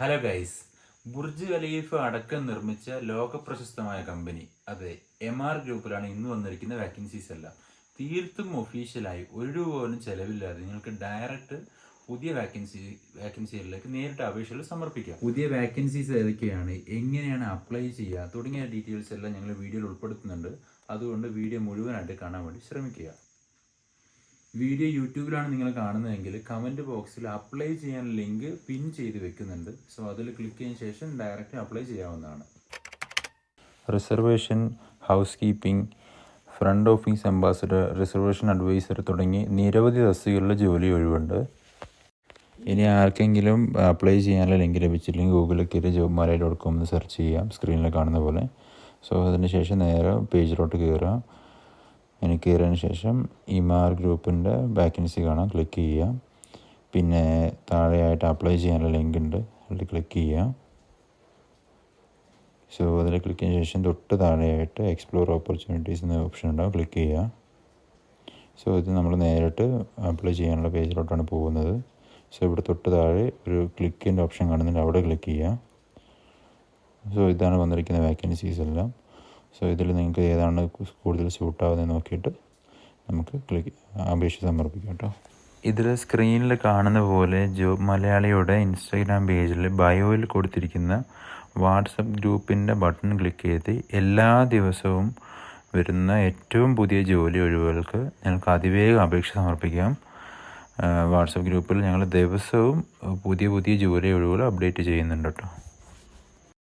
Hello guys Burj Khalifa അടക്കം നിർമ്മിച്ച ലോക പ്രശസ്തമായ കമ്പനി അതെ എം ആർ ഗ്രൂപ്പിലാണ് ഇന്ന് വന്നിരിക്കുന്ന വാക്കൻസീസ് എല്ലാം. തീർത്തും ഒഫീഷ്യലായി ഒരു രൂപ പോലും ചെലവില്ലാതെ നിങ്ങൾക്ക് ഡയറക്റ്റ് പുതിയ വാക്കൻസി വാക്കൻസികളിലേക്ക് നേരിട്ട് അപേക്ഷകൾ സമർപ്പിക്കാം. പുതിയ വാക്കൻസീസ് ഏതൊക്കെയാണ് എങ്ങനെയാണ് അപ്ലൈ ചെയ്യുക തുടങ്ങിയ ഡീറ്റെയിൽസ് എല്ലാം ഞങ്ങൾ വീഡിയോയിൽ ഉൾപ്പെടുത്തുന്നുണ്ട്. അതുകൊണ്ട് വീഡിയോ മുഴുവനായിട്ട് കാണാൻ വേണ്ടി ശ്രമിക്കുക. വീഡിയോ യൂട്യൂബിലാണ് നിങ്ങൾ കാണുന്നതെങ്കിൽ കമന്റ് ബോക്സിൽ അപ്ലൈ ചെയ്യാൻ ലിങ്ക് പിൻ ചെയ്ത് വെക്കുന്നുണ്ട്. സോ അതിൽ ക്ലിക്ക് ചെയ്യുന്ന ശേഷം ഡയറക്റ്റ് അപ്ലൈ ചെയ്യാവുന്നതാണ്. Reservation house keeping front office ambassador reservation advisor തുടങ്ങി നിരവധി തസ്തികകളിലെ ജോലി ഒഴിവുണ്ട്. ഇനി ആർക്കെങ്കിലും അപ്ലൈ ചെയ്യാനുള്ള ലിങ്ക് ലഭിച്ചില്ലെങ്കിൽ ഗൂഗിളിൽ കയറി ജോബ് മാല ഡോട്ട് കോം എന്ന് സെർച്ച് ചെയ്യാം സ്ക്രീനിൽ കാണുന്ന പോലെ. സോ അതിന് ശേഷം നേരെ പേജിലോട്ട് കയറുക ഇനി കയറിയതിന് ശേഷം ഇമാർ ഗ്രൂപ്പിന്റെ വാക്കൻസി കാണാം. ക്ലിക്ക് ചെയ്യാം പിന്നെ താഴെയായിട്ട് അപ്ലൈ ചെയ്യാനുള്ള ലിങ്ക് ഉണ്ട്. അതിൽ ക്ലിക്ക് ചെയ്യാം സോ അതിൽ ക്ലിക്ക് ചെയ്തതിന് ശേഷം തൊട്ട് താഴെയായിട്ട് എക്സ്പ്ലോർ ഓപ്പർച്യൂണിറ്റീസ് എന്ന ഓപ്ഷൻ ഉണ്ടാവും. ക്ലിക്ക് ചെയ്യുക. സോ ഇത് നമ്മൾ നേരിട്ട് അപ്ലൈ ചെയ്യാനുള്ള പേജിലോട്ടാണ് പോകുന്നത്. സോ ഇവിടെ തൊട്ട് താഴെ ഒരു ക്ലിക്കിന്റെ ഓപ്ഷൻ കാണുന്നുണ്ട്. അവിടെ ക്ലിക്ക് ചെയ്യുക. സോ ഇതാണ് വന്നിരിക്കുന്ന വാക്കൻസീസ് എല്ലാം. സോ ഇതിൽ നിങ്ങൾക്ക് ഏതാണ് കൂടുതൽ സ്യൂട്ടാവുന്നത് നോക്കിയിട്ട് നമുക്ക് ക്ലിക്ക് അപേക്ഷ സമർപ്പിക്കാം കേട്ടോ. ഇതിൽ സ്ക്രീനിൽ കാണുന്ന പോലെ ജോബ് മലയാളിയുടെ ഇൻസ്റ്റാഗ്രാം പേജിൽ ബയോയിൽ കൊടുത്തിരിക്കുന്ന വാട്സപ്പ് ഗ്രൂപ്പിന്റെ ബട്ടൺ ക്ലിക്ക് ചെയ്ത് എല്ലാ ദിവസവും വരുന്ന ഏറ്റവും പുതിയ ജോലി ഒഴിവുകൾക്ക് ഞങ്ങൾക്ക് അതിവേഗം അപേക്ഷ സമർപ്പിക്കാം. വാട്സപ്പ് ഗ്രൂപ്പിൽ ഞങ്ങൾ ദിവസവും പുതിയ പുതിയ ജോലി ഒഴിവുകൾ അപ്ഡേറ്റ് ചെയ്യുന്നുണ്ട് കേട്ടോ.